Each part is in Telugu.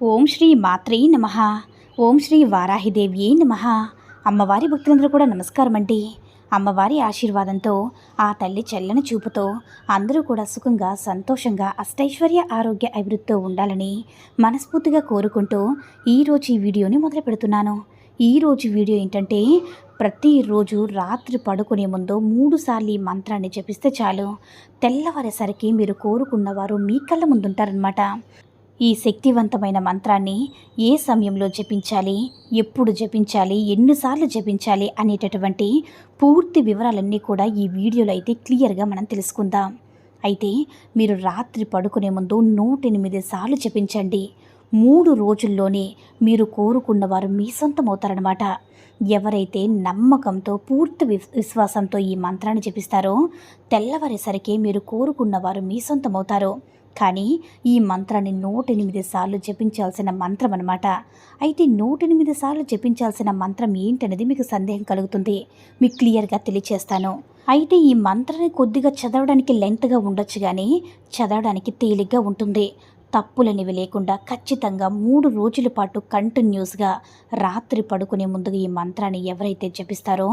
ఓం శ్రీ మాత్రే నమ. ఓం శ్రీ వారాహిదేవ్యే నమ. అమ్మవారి భక్తులందరూ కూడా నమస్కారం అండి. అమ్మవారి ఆశీర్వాదంతో ఆ తల్లి చల్లని చూపుతో అందరూ కూడా సుఖంగా సంతోషంగా అష్టైశ్వర్య ఆరోగ్య అభివృద్ధితో ఉండాలని మనస్ఫూర్తిగా కోరుకుంటూ ఈరోజు ఈ వీడియోని మొదలు పెడుతున్నాను. ఈరోజు వీడియో ఏంటంటే ప్రతిరోజు రాత్రి పడుకునే ముందు మూడుసార్లు ఈ మంత్రాన్ని జపిస్తే చాలు. తెల్లవారేసరికి మీరు కోరుకున్నవారు మీ కళ్ళ ముందుంటారనమాట ఈ శక్తివంతమైన మంత్రాన్ని ఏ సమయంలో జపించాలి ఎప్పుడు జపించాలి ఎన్నిసార్లు జపించాలి అనేటటువంటి పూర్తి వివరాలన్నీ కూడా ఈ వీడియోలో అయితే క్లియర్గా మనం తెలుసుకుందాం. అయితే మీరు రాత్రి పడుకునే ముందు నూట ఎనిమిది సార్లు జపించండి. మూడు రోజుల్లోనే మీరు కోరుకున్న వారు మీ సొంతమవుతారనమాట ఎవరైతే నమ్మకంతో పూర్తి విశ్వాసంతో ఈ మంత్రాన్ని జపిస్తారో తెల్లవారేసరికి మీరు కోరుకున్న వారు మీ సొంతమవుతారు. కానీ ఈ మంత్రాన్ని నూట ఎనిమిది సార్లు జపించాల్సిన మంత్రం అనమాట అయితే నూట ఎనిమిది సార్లు జపించాల్సిన మంత్రం ఏంటనేది మీకు సందేహం కలుగుతుంది. మీకు క్లియర్గా తెలియచేస్తాను. అయితే ఈ మంత్రాన్ని కొద్దిగా చదవడానికి లెంత్గా ఉండొచ్చు కానీ చదవడానికి తేలిగ్గా ఉంటుంది. తప్పులనివి లేకుండా ఖచ్చితంగా మూడు రోజుల పాటు కంటిన్యూస్గా రాత్రి పడుకునే ముందుగా ఈ మంత్రాన్ని ఎవరైతే జపిస్తారో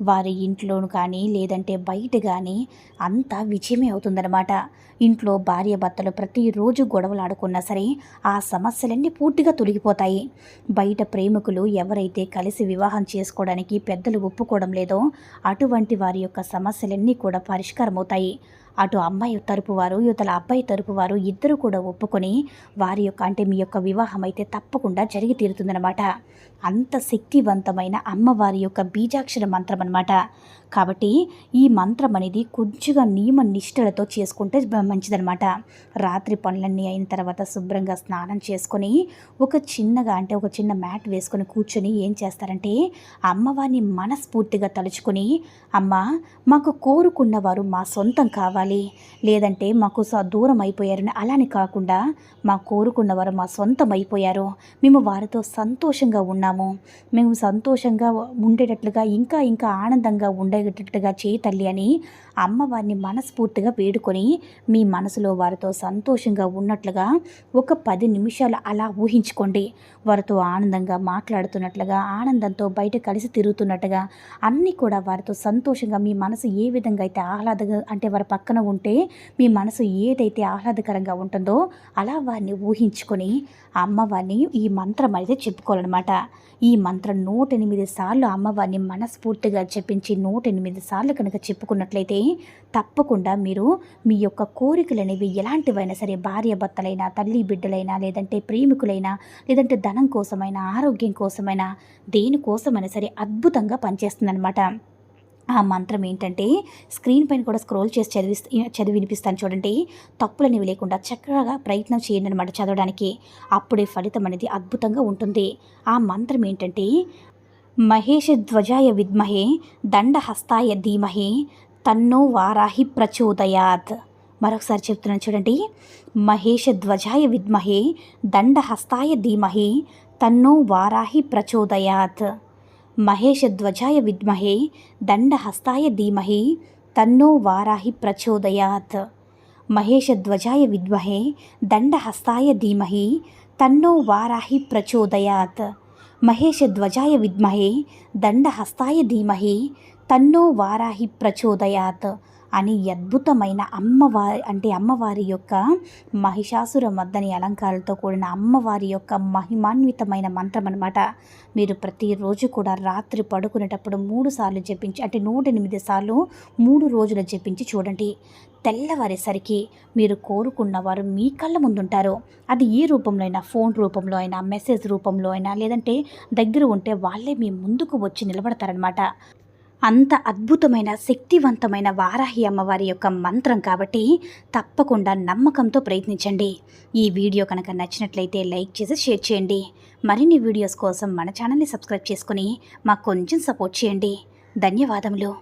వారి ఇంట్లోను కానీ లేదంటే బయట కానీ అంతా విజయమే అవుతుందన్నమాట. ఇంట్లో భార్య భర్తలు ప్రతిరోజు గొడవలు ఆడుకున్నా సరే ఆ సమస్యలన్నీ పూర్తిగా తొలగిపోతాయి. బయట ప్రేమికులు ఎవరైతే కలిసి వివాహం చేసుకోవడానికి పెద్దలు ఒప్పుకోవడం లేదో అటువంటి వారి యొక్క సమస్యలన్నీ కూడా పరిష్కారమవుతాయి. అటు అమ్మాయి తరపు వారు యువతల అబ్బాయి తరపు వారు ఇద్దరు కూడా ఒప్పుకొని వారి యొక్క అంటే మీ యొక్క వివాహం అయితే తప్పకుండా జరిగి తీరుతుందన్నమాట. అంత శక్తివంతమైన అమ్మవారి యొక్క బీజాక్షర మంత్రం అనమాట కాబట్టి ఈ మంత్రం అనేది కొంచెంగా నియమ నిష్ఠలతో చేసుకుంటే మంచిదనమాట మంచిదన్నమాట. రాత్రి పనులన్నీ అయిన తర్వాత శుభ్రంగా స్నానం చేసుకొని ఒక చిన్నగా అంటే ఒక చిన్న మ్యాట్ వేసుకొని కూర్చొని ఏం చేస్తారంటే అమ్మవారిని మనస్ఫూర్తిగా తలుచుకొని అమ్మ మాకు కోరుకున్న వారు మా సొంతం కావాలి లేదంటే మాకు స- దూరం అయిపోయారని అలాని కాకుండా మా కోరుకున్న వారు మా సొంతం అయిపోయారు మేము వారితో సంతోషంగా ఉన్నాము. మేము సంతోషంగా ఉండేటట్లుగా ఇంకా ఇంకా ఆనందంగా ఉండేటట్లుగా చేయి తల్లి అని అమ్మవారిని మనస్ఫూర్తిగా వేడుకొని మీ మనసులో వారితో సంతోషంగా ఉన్నట్లుగా ఒక పది నిమిషాలు అలా ఊహించుకోండి. వారితో ఆనందంగా మాట్లాడుతున్నట్లుగా ఆనందంతో బయట కలిసి తిరుగుతున్నట్టుగా అన్నీ కూడా వారితో సంతోషంగా మీ మనసు ఏ విధంగా అయితే ఆహ్లాదంగా అంటే వారి పక్క పక్కన ఉంటే మీ మనసు ఏదైతే ఆహ్లాదకరంగా ఉంటుందో అలా వారిని ఊహించుకొని అమ్మవారిని ఈ మంత్రం అయితే చెప్పుకోవాలన్నమాట. ఈ మంత్రం నూట ఎనిమిది సార్లు అమ్మవారిని మనస్ఫూర్తిగా చెప్పించి నూట ఎనిమిది సార్లు కనుక చెప్పుకున్నట్లయితే తప్పకుండా మీరు మీ యొక్క కోరికలు అనేవి ఎలాంటివైనా సరే భార్య భర్తలైనా తల్లి బిడ్డలైనా లేదంటే ప్రేమికులైనా లేదంటే ధనం కోసమైనా ఆరోగ్యం కోసమైనా దేనికోసమైనా సరే అద్భుతంగా పనిచేస్తుందన్నమాట. ఆ మంత్రం ఏంటంటే స్క్రీన్ పైన కూడా స్క్రోల్ చేసి చదివి చదివి వినిపిస్తాను చూడండి. తప్పులనేవి లేకుండా చక్కగా ప్రయత్నం చేయండి అనమాట చదవడానికి. అప్పుడే ఫలితం అనేది అద్భుతంగా ఉంటుంది. ఆ మంత్రం ఏంటంటే మహేష ధ్వజాయ విద్మహే దండహస్తాయ ధీమహే తన్నో వారాహి ప్రచోదయాత్. మరొకసారి చెప్తున్నాను చూడండి. మహేష ధ్వజాయ విద్మహే దండహస్తాయ ధీమహి తన్నో వారాహి ప్రచోదయాత్. మహేషధ్వజాయ విద్మహే దండహస్తాయ ధీమహి తన్నో వారాహి ప్రచోదయాత్. మహేషధ్వజాయ విద్మహే దండహస్తాయ ధీమహి తన్నో వారాహి ప్రచోదయాత్. మహేషధ్వజాయ విద్మహే దండహస్తాయ ధీమహి తన్నో వారాహి ప్రచోదయాత్. అని అద్భుతమైన అమ్మవారి అంటే అమ్మవారి యొక్క మహిషాసుర మద్దని అలంకారాలతో కూడిన అమ్మవారి యొక్క మహిమాన్వితమైన మంత్రం అనమాట మీరు ప్రతిరోజు కూడా రాత్రి పడుకునేటప్పుడు మూడు సార్లు జపించి అంటే నూట ఎనిమిది సార్లు మూడు రోజులు జపించి చూడండి. తెల్లవారేసరికి మీరు కోరుకున్న వారు మీ కళ్ళ ముందుంటారు. అది ఏ రూపంలో అయినా ఫోన్ రూపంలో అయినా మెసేజ్ రూపంలో అయినా లేదంటే దగ్గర ఉంటే వాళ్ళే మీ ముందుకు వచ్చి నిలబడతారనమాట అంత అద్భుతమైన శక్తివంతమైన వారాహి అమ్మవారి యొక్క మంత్రం కాబట్టి తప్పకుండా నమ్మకంతో ప్రయత్నించండి. ఈ వీడియో కనుక నచ్చినట్లయితే లైక్ చేసి షేర్ చేయండి. మరిన్ని వీడియోస్ కోసం మన ఛానల్ని సబ్స్క్రైబ్ చేసుకుని మాకు కొంచెం సపోర్ట్ చేయండి. ధన్యవాదములు.